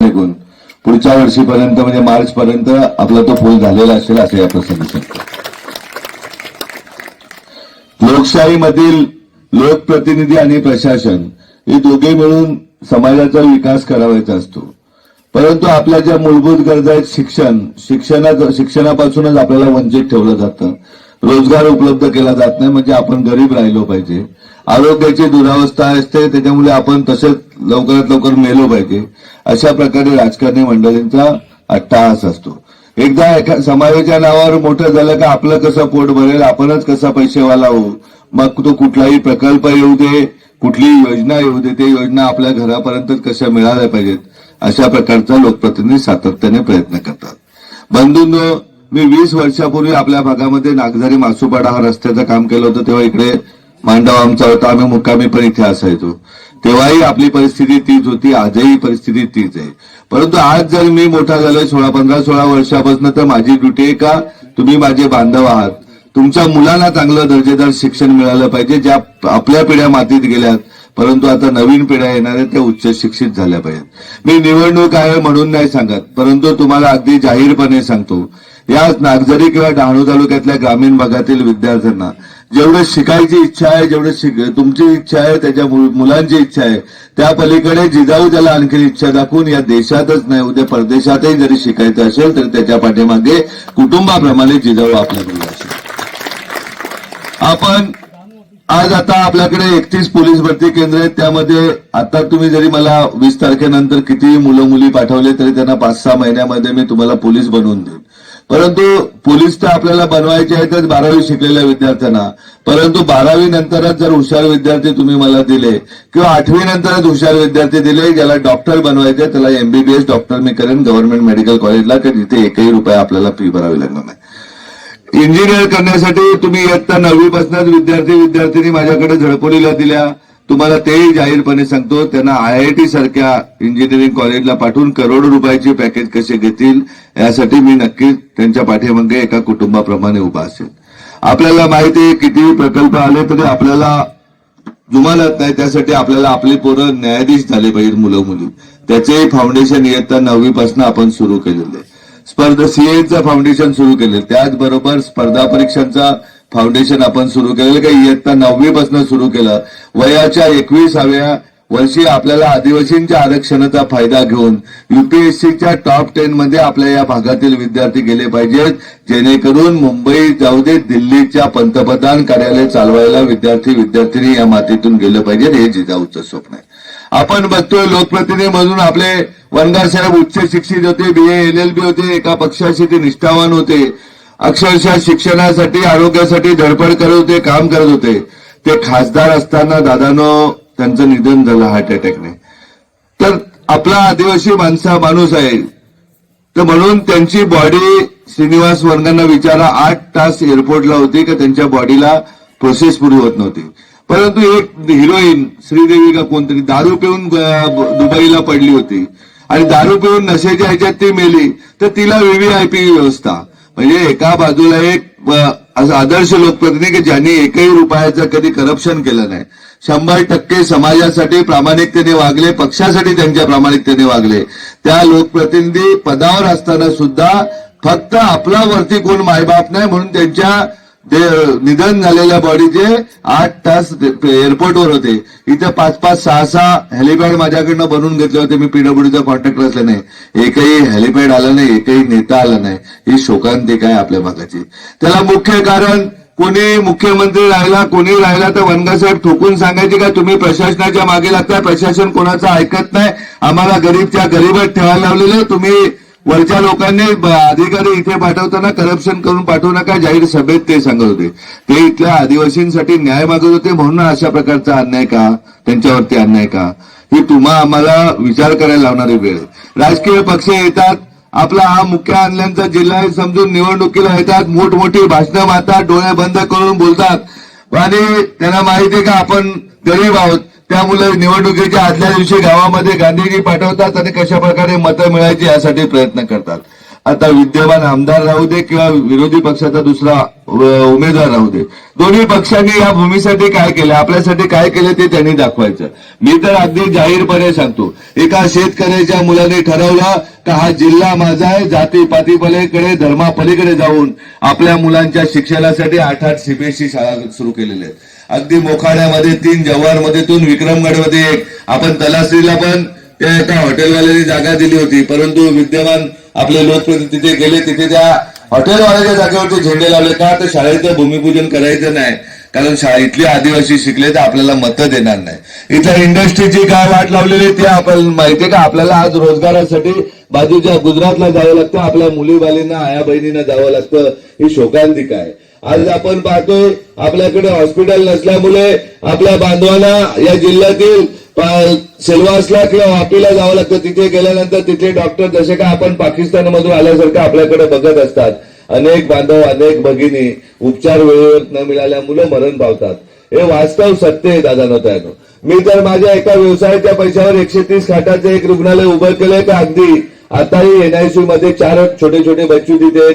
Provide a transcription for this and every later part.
निघून. पुढच्या वर्षीपर्यंत म्हणजे मार्च पर्यंत आपला तो पूल झालेला असेल असं या प्रसंगी सांगतो. लोकशाहीमधील लोकप्रतिनिधी आणि प्रशासन हे दोघे मिळून समाजाचा विकास करावायचा असतो. परंतु आपल्या ज्या मूलभूत गरजा आहेत शिक्षण शिक्षणा शिक्षणापासूनच आपल्याला वंचित ठेवलं जातं. रोजगार उपलब्ध केला जात नाही म्हणजे आपण गरीब राहिलो पाहिजे. आरोग्याची दुरावस्था असते त्याच्यामुळे आपण तसेच लवकरात लवकर मेलो पाहिजे. अशा प्रकारे राजकारणी मंडळींचा अट्टाहास असतो. एकदा एका समाजाच्या नावावर मोठं झालं का आपलं कसं पोट भरेल आपणच कसा पैसेवाला होऊ मग तो कुठलाही प्रकल्प येऊ दे कुठलीही योजना येऊ दे ते योजना आपल्या घरापर्यंत कशा मिळाल्या पाहिजेत अशा प्रकारचा लोकप्रतिनिधी सातत्याने प्रयत्न करतात. बंधूंनो मी वीस वर्षापूर्वी आपल्या भागामध्ये नागझारी मासुपाडा हा रस्त्याचं काम केलं होतं तेव्हा इकडे मांडव आमचा होता आम्ही मुक्कामी पण इथे असायचो. तेव्हाही आपली परिस्थिती तीच होती आजही परिस्थिती तीच आहे. परंतु आज जर मी मोठा झालोय सोळा पंधरा सोळा वर्षापासून तर माझी ड्युटी आहे का? तुम्ही माझे बांधव आहात. तुमच्या मुलांना चांगलं दर्जेदार शिक्षण मिळालं पाहिजे ज्या आपल्या पिढ्या मातीत गेल्यात. परंतु आता नवीन पिढ्या येणार आहेत त्या उच्च शिक्षित झाल्या पाहिजेत. मी निवडणूक आहे म्हणून नाही सांगत परंतु तुम्हाला अगदी जाहीरपणे सांगतो. या नागझरी किंवा डहाणू तालुक्यातल्या ग्रामीण भागातील विद्यार्थ्यांना जेवढं शिकायची इच्छा आहे जेवढे शिक तुमची इच्छा आहे त्याच्या मुलांची इच्छा आहे त्या पलीकडे जिजाऊ त्याला आणखी इच्छा दाखवून या देशातच नाही उद्या परदेशातही जरी शिकायचं असेल तर त्याच्या पाठीमागे कुटुंबाप्रमाणे जिजाऊ आपल्याकडे असेल आपण आज आता आपल्याकडे एकतीस पोलीस भरती केंद्र आहेत त्यामध्ये आता तुम्ही जरी मला वीस तारखेनंतर किती मुलं मुली पाठवले तरी त्यांना पाच सहा महिन्यामध्ये मी तुम्हाला पोलीस बनवून देईन. परंतु पोलीस तर आपल्याला बनवायचे आहेत बारावी शिकलेल्या विद्यार्थ्यांना. परंतु बारावी नंतरच जर हुशार विद्यार्थी तुम्ही मला दिले किंवा आठवी नंतरच हुशार विद्यार्थी दिले ज्याला डॉक्टर बनवायचे त्याला एमबीबीएस डॉक्टर मी करेन गव्हर्नमेंट मेडिकल कॉलेजला की जिथे एकही रुपया आपल्याला फी भरावी लागणार नाही. इंजिनियर करण्यासाठी तुम्ही इयत्ता नववीपासूनच विद्यार्थी विद्यार्थिनी माझ्याकडे झडपोलीला दिल्या. तुम्हाला तेही जाहीरपणे सांगतो त्यांना आय आय टी सारख्या इंजिनिअरिंग कॉलेजला पाठवून करोडो रुपयाचे पॅकेज कसे घेतील यासाठी मी नक्कीच त्यांच्या पाठीमागे एका कुटुंबाप्रमाणे उभा असेल. आपल्याला माहिती आहे किती प्रकल्प आले तरी आपल्याला जुमानत नाही त्यासाठी आपल्याला आपली पोरं न्यायाधीश झाले पाहिजेत मुलं मुली त्याचे फाउंडेशन इयत्ता नववीपासून आपण सुरू केलेले आहे. स्पर्धा सीएचं फाउंडेशन सुरू केले त्याचबरोबर स्पर्धा परीक्षांचा फाउंडेशन आपण सुरू केलेलं काही इयत्ता नववी पासून सुरू केलं. वयाच्या एकविसाव्या वर्षी आपल्याला आदिवासींच्या आरक्षणाचा फायदा घेऊन युपीएससीच्या टॉप टेन मध्ये आपल्या या भागातील विद्यार्थी गेले पाहिजेत. जेणेकरून मुंबई जाऊ दे दिल्लीच्या पंतप्रधान कार्यालय चालवायला विद्यार्थी विद्यार्थिनी या मातीतून गेलं पाहिजेत. हे जिजाऊचं स्वप्न आहे. आपण बघतोय लोकप्रतिनिधी म्हणून आपले वनगार साहेब उच्च शिक्षित होते बी एल एल बी होते एका पक्षाशी ते निष्ठावान होते. अक्षरशः शिक्षणासाठी आरोग्यासाठी धडपड करत होते काम करत होते. ते खासदार असताना दादानो त्यांचं निधन झालं हार्ट अटॅकने तर आपला आदिवासी माणसा माणूस आहे. तर म्हणून त्यांची बॉडी श्रीनिवास वर्गांना विचारा आठ तास एअरपोर्टला होती का त्यांच्या बॉडीला प्रोसेस पूर्ण होत नव्हती. परंतु एक हिरोईन श्रीदेवी का कोणतरी दारू पिऊन दुबईला पडली होती. आणि दारू पिऊन नशेच्या ह्याच्यात ती मेली. तर तिला व्हीव्हीआयपी व्यवस्था. म्हणजे एका बाजूला एक असा आदर्श लोकप्रतिनिधी की ज्यांनी एकही रुपयाचं कधी करप्शन केलं नाही. शंभर टक्के समाजासाठी प्रामाणिकतेने वागले पक्षासाठी त्यांच्या प्रामाणिकतेने वागले. त्या लोकप्रतिनिधी पदावर असताना सुद्धा फक्त आपला वरती कोण मायबाप नाही म्हणून त्यांच्या ते निधन झालेल्या बॉडीचे आठ तास एअरपोर्टवर होते. इथे पाच पाच सहा सहा हेलिपॅड माझ्याकडनं बनवून घेतले होते. मी पीडब्ल्यूडीचा कॉन्ट्रॅक्टर नाही. एकही हेलिपॅड आलं नाही. एकही नेता आला नाही. ही शोकांतिका आहे आपल्या भागाची? त्याला मुख्य कारण कोणी मुख्यमंत्री राहिला कोणी राहिला तर वनगासाहेब ठोकून सांगायचे का तुम्ही प्रशासनाच्या मागे लागताय. प्रशासन कोणाचं ऐकत नाही. आम्हाला गरीबच्या गरीबच ठेवायला लावलेलं. तुम्ही वरच्या लोकांनी अधिकारी इथे पाठवताना करप्शन करून पाठवू नका जाहीर सभेत ते सांगत होते. ते इथल्या आदिवासींसाठी न्याय मागत होते म्हणून अशा प्रकारचा अन्याय का? त्यांच्यावरती अन्याय का? ही तुम्हा आम्हाला विचार करायला लावणारी वेळ राजकीय पक्ष येतात आपला हा मुख्य आणल्यांचा जिल्हा आहे समजून निवडणुकीला येतात मोठमोठी भाषणं मारतात डोळे बंद करून बोलतात. आणि त्यांना माहिती आहे का आपण गरीब आहोत. त्यामुळे निवडणुकीच्या आदल्या दिवशी गावामध्ये गांधीजी पाठवतात आणि कशा प्रकारे मतं मिळायची यासाठी प्रयत्न करतात. आता विद्यमान आमदार राहू दे किंवा विरोधी पक्षाचा दुसरा उमेदवार राहू दे. दोन्ही पक्षांनी या भूमीसाठी काय केलं आपल्यासाठी काय केलं ते त्यांनी दाखवायचं. मी तर अगदी जाहीरपणे सांगतो एका शेतकऱ्याच्या मुलाने ठरवलं का हा जिल्हा माझा आहे जाती पातीपलीकडे धर्मापलीकडे जाऊन आपल्या मुलांच्या शिक्षणासाठी आठ आठ सीबीएसई शाळा सुरू केलेल्या आहेत. अगदी मोखाड्यामध्ये तीन जव्हारमध्येतून विक्रमगडमध्ये एक आपण तलासरीला पण त्या एका हॉटेलवाल्याने जागा दिली होती परंतु विद्यमान आपले लोकप्रतिनिधी तिथे गेले तिथे त्या हॉटेलवाल्याच्या जागेवरती झेंडे लावले का? तर शाळेचं भूमिपूजन करायचं नाही. कारण शाळेतले आदिवासी शिकले तर आपल्याला मतं देणार नाही. इथल्या इंडस्ट्रीची काय वाट लावलेली ते आपण माहितीये का? आपल्याला आज रोजगारासाठी बाजूच्या गुजरातला जावं लागतं आपल्या मुलीबालींना आया बहिणींना जावं लागतं. ही शोकांतिका आहे. आज आपण पाहतोय आपल्याकडे हॉस्पिटल नसल्यामुळे आपल्या बांधवांना या जिल्ह्यातील सिल्वासला किंवा वापीला जावं लागतं तिथे गेल्यानंतर तिथले डॉक्टर जसे का आपण पाकिस्तानमधून आल्यासारखं आपल्याकडे बघत असतात. अनेक बांधव अनेक भगिनी उपचार वेळेवर न मिळाल्यामुळे मरण पावतात. हे वास्तव सत्य आहे दादा नव्हत्यानं मी तर माझ्या एका व्यवसायाच्या पैशावर एकशे तीस खाटाचं एक रुग्णालय उभं केलंय का अगदी? आताही एनआयसी मध्ये चार छोटे छोटे बच्चू तिथे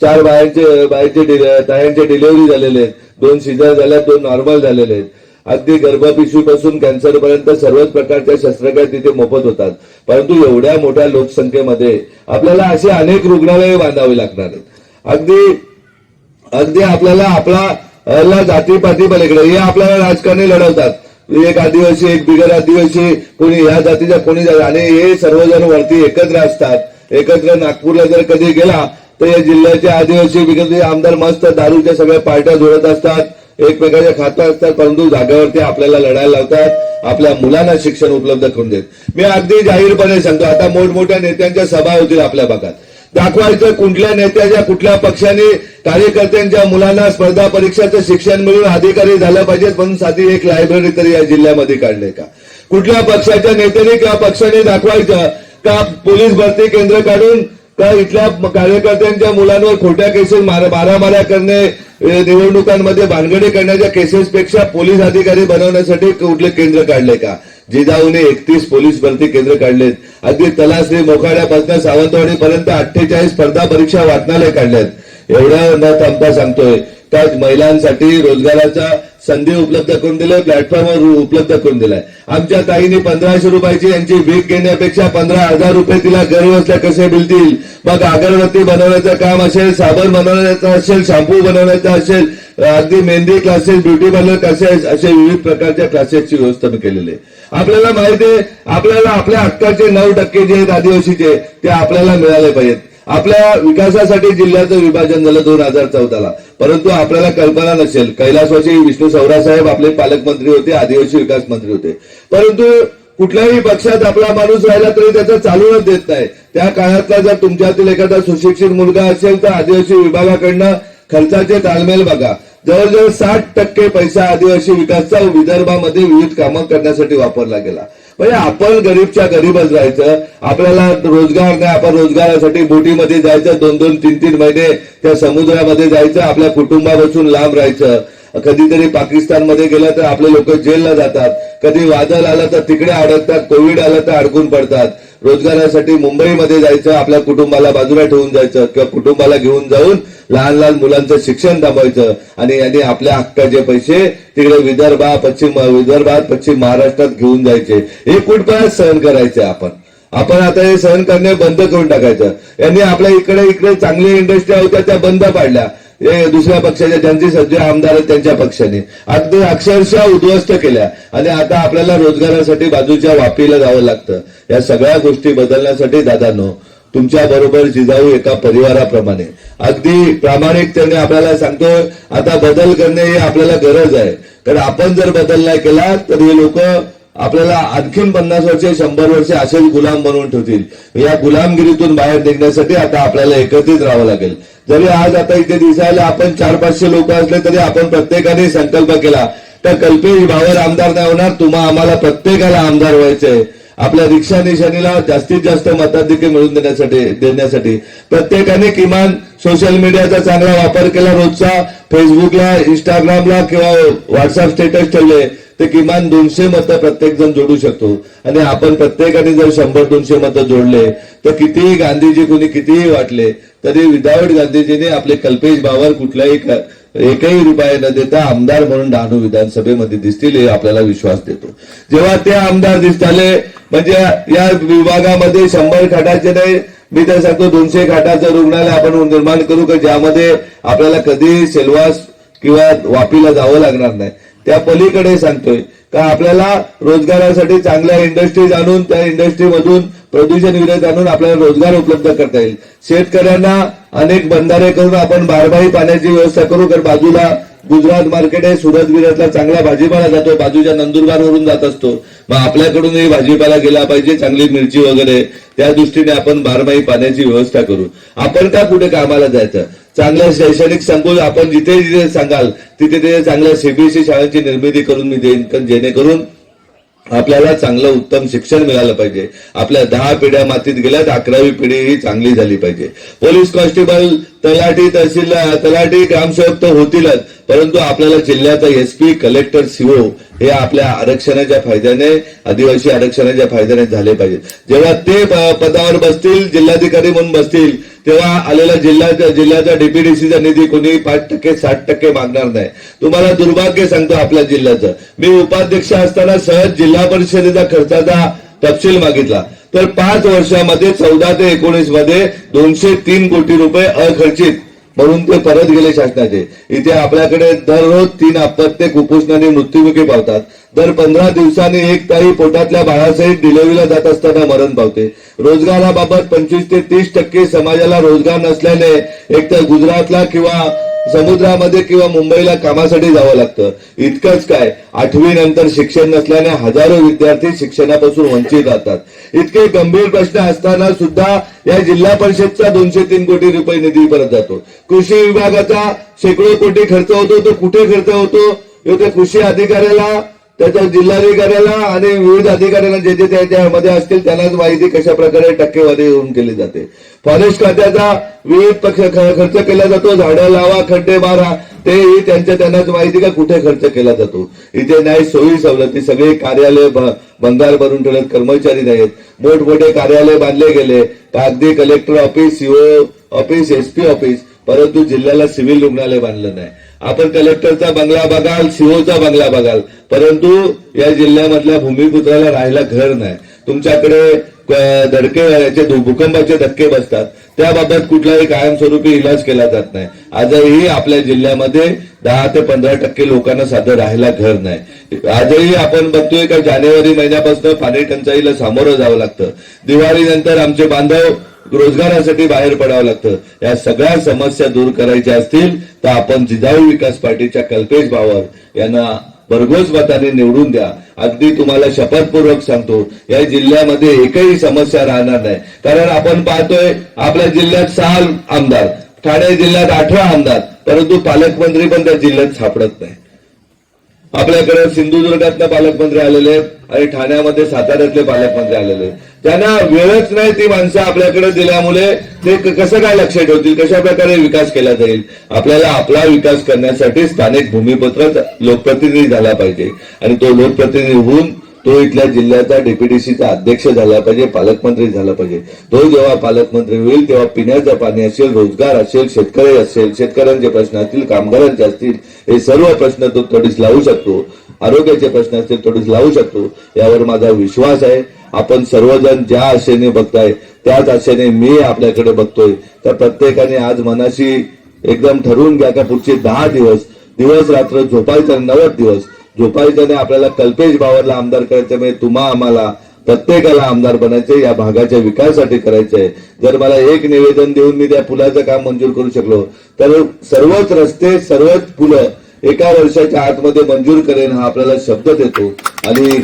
चार बायांचे बायांचे ताईंचे डिलिव्हरी झालेले आहेत. दोन सीझर झाल्यात दोन नॉर्मल झालेले आहेत. अगदी गर्भपिशवीपासून कॅन्सरपर्यंत सर्वच प्रकारच्या शस्त्रक्रिया तिथे मोफत होतात. परंतु एवढ्या मोठ्या लोकसंख्येमध्ये आपल्याला असे अनेक रुग्णालये बांधावे लागणार आहेत. अगदी अगदी आपल्याला आपला जातीपाती पलीकडे हे आपल्याला राजकारणी लढवतात. एक आदिवासी एक बिगर आदिवासी कोणी या जातीचा कोणी आणि हे सर्वजण वरती एकत्र असतात. एकत्र नागपूरला जर कधी गेला तर या जिल्ह्याचे आदिवासी बिगर आमदार मस्त दारूच्या सगळ्या पार्ट्या जोडत असतात. एकमेकाच्या खाता असतात परंतु जागेवरती आपल्याला लढायला लावतात आपल्या मुलांना शिक्षण उपलब्ध करून देत. मी अगदी जाहीरपणे सांगतो आता मोठमोठ्या नेत्यांच्या सभा होतील आपल्या भागात. दाखवायचं कुठल्या नेत्याच्या कुठल्या पक्षाने कार्यकर्त्यांच्या मुलांना स्पर्धा परीक्षाचं शिक्षण मिळून अधिकारी झालं पाहिजे म्हणून साधी एक लायब्ररी तरी या जिल्ह्यामध्ये काढले का? कुठल्या पक्षाच्या नेत्याने किंवा पक्षाने दाखवायचं का? पोलीस भरती केंद्र काढून तर इथल्या कार्यकर्त्यांच्या मुलांवर खोट्या केसेस मारामाऱ्या करणे निवडणुकांमध्ये भानगडी करण्याच्या केसेसपेक्षा पोलीस अधिकारी बनवण्यासाठी कुठले केंद्र काढले का? जिजाऊने एकतीस पोलीस भरती केंद्र काढलेत. अगदी तलासरी मोखाड्यापासून सावंतवाडीपर्यंत अठ्ठेचाळीस स्पर्धा परीक्षा वाचनालय काढल्यात. एवढ्या न थांबता सांगतोय त्या महिलांसाठी रोजगाराच्या संधी उपलब्ध करून दिल्या प्लॅटफॉर्मवर उपलब्ध करून दिलाय आमच्या ताईने पंधराशे रुपयाची यांची भीक घेण्यापेक्षा पंधरा हजार रुपये तिला घर असल्या कसे मिळतील? मग अगरबत्ती बनवण्याचं काम असेल साबण बनवण्याचं असेल शॅम्पू बनवण्याचं असेल अगदी mehndi classes beauty parlour classes असे विविध प्रकारच्या क्लासेसची व्यवस्था मी केलेली आहे. आपल्याला माहिती आहे आपल्याला आपल्या हक्काचे नऊ टक्के जे आहेत आदिवासीचे ते आपल्याला मिळाले पाहिजेत. आपल्या विकासासाठी जिल्ह्याचं विभाजन झालं दोन हजार चौदाला. परंतु आपल्याला कल्पना नसेल. कैलासवाचे विष्णू सवरासाहेब आपले पालकमंत्री होते आदिवासी विकास मंत्री होते. परंतु कुठल्याही पक्षात आपला माणूस राहिला तरी त्याचं चालूनच देत नाही. त्या काळातला जर तुमच्यातील एखादा सुशिक्षित मुलगा असेल तर आदिवासी विभागाकडनं खर्चाचे ताळमेल बघा. जवळजवळ साठ टक्के पैसा आदिवासी विकासचा विदर्भामध्ये विविध कामं करण्यासाठी वापरला गेला. म्हणजे आपण गरीबच्या गरीबच राहायचं. आपल्याला रोजगार नाही आपण रोजगारासाठी बोटीमध्ये जायचं दोन दोन तीन तीन महिने त्या समुद्रामध्ये जायचं आपल्या कुटुंबापासून लांब राहायचं. कधीतरी पाकिस्तानमध्ये गेलं तर आपले लोक जेलला जातात. कधी वादळ आलं तर तिकडे अडकतात कोविड आलं तर अडकून पडतात. रोजगारासाठी मुंबईमध्ये जायचं आपल्या कुटुंबाला बाजूला ठेवून जायचं किंवा कुटुंबाला घेऊन जाऊन लहान लहान मुलांचं शिक्षण थांबवायचं आणि यांनी आपल्या हक्काचे पैसे तिकडे विदर्भात पश्चिम विदर्भात पश्चिम महाराष्ट्रात घेऊन जायचे. हे कुठपर्यंत सहन करायचे आपण? आपण आता हे सहन करणे बंद करून टाकायचं. यांनी आपल्या इकडे इकडे चांगली इंडस्ट्री होत्या त्या बंद पाडल्या. हे दुसऱ्या पक्षाच्या ज्यांचे सध्या आमदार आहेत त्यांच्या पक्षाने. अगदी अक्षरशः उद्ध्वस्त केल्या. आणि आता आपल्याला रोजगारासाठी बाजूच्या वापीला जावं लागतं. या सगळ्या गोष्टी बदलण्यासाठी दादानो तुमच्या बरोबर जिजाऊ एका परिवाराप्रमाणे. अगदी प्रामाणिकतेने आपल्याला सांगतो आता बदल करणे ही आपल्याला गरज आहे. कारण आपण जर बदल नाही केला तर हे लोक आपल्याला आणखीन पन्नास वर्षे शंभर वर्षे असेच गुलाम बनवून ठेवतील. या गुलामगिरीतून बाहेर निघण्यासाठी आता आपल्याला एकत्रित राहावं लागेल. जरी आज आता इथे दिसायला आपण चार पाचशे लोक असले तरी आपण प्रत्येकाने संकल्प केला तर कल्पेश भावर आमदार नाही होणार तुम्हा आम्हाला प्रत्येकाला आमदार व्हायचंय. आपल्या रिक्षा निशाणीला जास्तीत जास्त मताधिक्य मिळवून देण्यासाठी देण्यासाठी. प्रत्येकाने किमान सोशल मीडियाचा चांगला वापर केला रोजचा. फेसबुकला इंस्टाग्रामला किंवा व्हॉट्सअप स्टेटस ठेवले. ते किमान दोनशे मतं प्रत्येक जण जोडू शकतो. आणि आपण प्रत्येकाने जर शंभर दोनशे मतं जोडले तर कितीही गांधीजी कोणी कितीही वाटले तरी विदाऊट गांधीजीने आपले कल्पेश भावर कुठल्याही एकही रुपये न देता आमदार म्हणून डहाणू विधानसभेमध्ये दिसतील हे आपल्याला विश्वास देतो. जेव्हा ते आमदार दिसताले म्हणजे या विभागामध्ये शंभर खाटाचे नाही मी तर सांगतो दोनशे खाटाचं रुग्णालय आपण निर्माण करू का ज्यामध्ये आपल्याला कधी सेलवास किंवा वापीला जावं लागणार नाही. त्या पलीकडे सांगतोय. का आपल्याला रोजगारासाठी चांगल्या इंडस्ट्रीज आणून त्या इंडस्ट्रीमधून प्रदूषण विरोध आणून आपल्याला रोजगार उपलब्ध करता येईल. शेतकऱ्यांना अनेक बंधारे करून आपण बारबाही पाण्याची व्यवस्था करू तर बाजूला गुजरात मार्केट आहे सुरत बिरतला चांगला भाजीपाला जातो बाजूच्या नंदुरबारवरून जात असतो. मग आपल्याकडूनही भाजीपाला गेला पाहिजे चांगली मिरची वगैरे. त्या दृष्टीने आपण बारमाही पाण्याची व्यवस्था करू. आपण का कुठे कामाला जायचं? चांगल्या शैक्षणिक संकुल आपण जिथे जिथे सांगाल तिथे तिथे चांगल्या सीबीएसई शाळांची निर्मिती करून मी देईन जेणेकरून आपल्याला चांगलं उत्तम शिक्षण मिळालं पाहिजे. आपल्या दहा पिढ्या मातीत गेल्यात अकरावी पिढी ही चांगली झाली पाहिजे. पोलीस कॉन्स्टेबल तलाठी तहसील तलाठी ग्रामसेवक तर होतीलच परंतु आपल्याला जिल्ह्याचा एसपी कलेक्टर सीओ हे आपल्या आरक्षणाच्या फायद्याने आदिवासी आरक्षणाच्या फायद्याने झाले पाहिजेत जेव्हा ते पदावर बसतील जिल्हाधिकारी म्हणून बसतील तेव्हा आलेला जिल्ह्याचा जिल्ह्याचा डीपीडीसीचा निधी कोणी पाच टक्के साठ टक्के मागणार नाही. तुम्हाला दुर्भाग्य सांगतो आपल्या जिल्ह्याचं. मी उपाध्यक्ष असताना सहज जिल्हा परिषदेचा खर्चाचा तपशील मागितला. तर पाच वर्षामध्ये चौदा ते एकोणीसमध्ये दोनशे तीन कोटी रुपये अखर्चित म्हणून ते परत गेले शासनाचे. इथे आपल्याकडे दररोज तीन अपत्य कुपोषणाने मृत्युमुखी पावतात. दर पंधरा दिवसांनी एक ताई पोटातल्या बाळासहित डिलेव्हरीला जात असताना मरण पावते. रोजगाराबाबत पंचवीस ते तीस टक्के समाजाला रोजगार नसल्याने एक तर गुजरातला किंवा समुद्रामध्ये किंवा मुंबईला कामासाठी जावं लागतं. इतकंच काय आठवी नंतर शिक्षण नसल्याने हजारो विद्यार्थी शिक्षणापासून वंचित राहतात. इतके गंभीर प्रश्न असताना सुद्धा या जिल्हा परिषदचा दोनशे तीन कोटी रुपये निधी परत जातो. कृषी विभागाचा शेकडो कोटी खर्च होतो तो कुठे खर्च होतो? कृषी अधिकाऱ्याला त्याच्या जिल्हाधिकाऱ्याला आणि विविध अधिकाऱ्यांना जे जे त्यामध्ये असतील त्यांनाच माहिती कशा प्रकारे टक्केवारी येऊन केली जाते. फॉरेस्ट खात्याचा विविध खर्च केला जातो. झाडं लावा खड्डे मारा तेही त्यांच्या त्यांनाच माहिती का कुठे खर्च केला जातो. इथे नाही सोयी सवलती सगळे कार्यालय बंगाल भंगार भरून ठेवत कर्मचारी नाहीत. मोठमोठे कार्यालय बांधले गेले. कागदी collector office CO office SP office परंतु जिल्ह्याला सिव्हिल रुग्णालय बांधलं नाही. आपण कलेक्टरचा बंगला बघाल सीओचा बंगला बघाल. परंतु या जिल्ह्यामधल्या भूमिपुत्राला राहायला घर नाही. तुमच्याकडे धडके याचे भूकंपाचे धक्के बसतात. त्याबाबत कुठलाही कायमस्वरूपी इलाज केला जात नाही. आजही आपल्या जिल्ह्यामध्ये दहा ते पंधरा टक्के लोकांना साधं राहायला घर नाही. आजही आपण बघतोय का जानेवारी महिन्यापासून पाणी टंचाईला सामोरं जावं लागतं. दिवाळीनंतर आमचे बांधव रोजगारासाठी बाहेर पडावं लागतं. या सगळ्या समस्या दूर करायच्या असतील तर आपण जिजाऊ विकास पार्टीच्या कल्पेश बावर यांना भरघोस मताने निवडून द्या. अगदी तुम्हाला शपथपूर्वक सांगतो या जिल्ह्यामध्ये एकही समस्या राहणार नाही. कारण आपण पाहतोय आपल्या जिल्ह्यात सहा आमदार ठाणे जिल्ह्यात अठरा आमदार परंतु पालकमंत्री पण त्या जिल्ह्यात सापडत नाही. आपल्याकडे सिंधुदुर्गातनं पालकमंत्री आलेले आहेत. आणि ठाण्यामध्ये साताऱ्यातले पालकमंत्री आलेले त्यांना वेळच नाही ती माणसं आपल्याकडे दिल्यामुळे ते कसं काय लक्ष ठेवतील? कशा प्रकारे विकास केला जाईल? आपल्याला आपला विकास करण्यासाठी स्थानिक भूमिपत्र लोकप्रतिनिधी झाला पाहिजे. आणि तो लोकप्रतिनिधी होऊन तो इथल्या जिल्ह्याचा डीपीडीसीचा अध्यक्ष झाला पाहिजे पालकमंत्री झाला पाहिजे. तो जेव्हा पालकमंत्री होईल तेव्हा पिण्याचं पाणी असेल रोजगार असेल शेतकरी असेल शेतकऱ्यांचे प्रश्न असतील कामगारांचे असतील हे सर्व प्रश्न तो तडीस लावू शकतो. आरोग्याचे प्रश्न असतील तडीस लावू शकतो. यावर माझा विश्वास आहे. आपण सर्वजण ज्या आशेने बघताय त्याच आशेने मी आपल्याकडे बघतोय. तर प्रत्येकाने आज मनाशी एकदम ठरवून घ्या का पुढचे दहा दिवस. दिवस रात्र झोपायचं नव्वद दिवस. झोपायच्याने आपल्याला कल्पेश बावरला आमदार करायचं म्हणजे तुम्हा आम्हाला प्रत्येकाला आमदार बनायचे या भागाच्या विकासासाठी करायचे आहे जर मला एक निवेदन देऊन मी त्या पुलाचं काम मंजूर करू शकलो तर सर्वच रस्ते सर्वच पुलं एका वर्षाच्या आतमध्ये मंजूर करेन हा आपल्याला शब्द देतो. आणि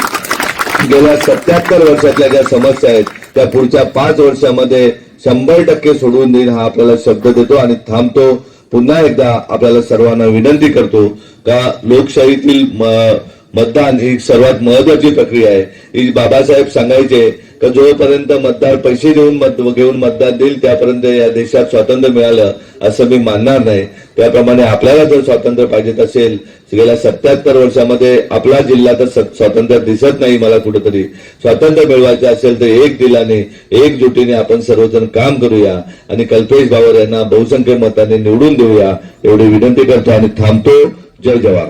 गेल्या सत्याहत्तर वर्षातल्या ज्या समस्या आहेत त्या पुढच्या पाच वर्षामध्ये शंभर टक्के सोडवून देईन हा आपल्याला शब्द देतो. आणि थांबतो. पुन्हा एकदा आपल्याला सर्वांना विनंती करतो का लोकशाहीतील म- मतदान ही सर्वात महत्वाची प्रक्रिया आहे. ही बाबासाहेब सांगायचे का जोपर्यंत मतदार पैसे देऊन मत घेऊन मतदान देईल त्यापर्यंत या देशात स्वातंत्र्य मिळालं असं मी मानणार नाही. त्याप्रमाणे आपल्याला जर स्वातंत्र्य पाहिजे असेल गेल्या सत्याहत्तर वर्षामध्ये आपला जिल्हा तर स्वातंत्र्य दिसत नाही मला कुठेतरी. स्वातंत्र्य मिळवायचं असेल तर एक दिलाने एकजुटीने आपण सर्वजण काम करूया आणि कल्पेश बावर यांना बहुसंख्य मताने निवडून देऊया. एवढी विनंती करतो आणि थांबतो. जय जवाहर.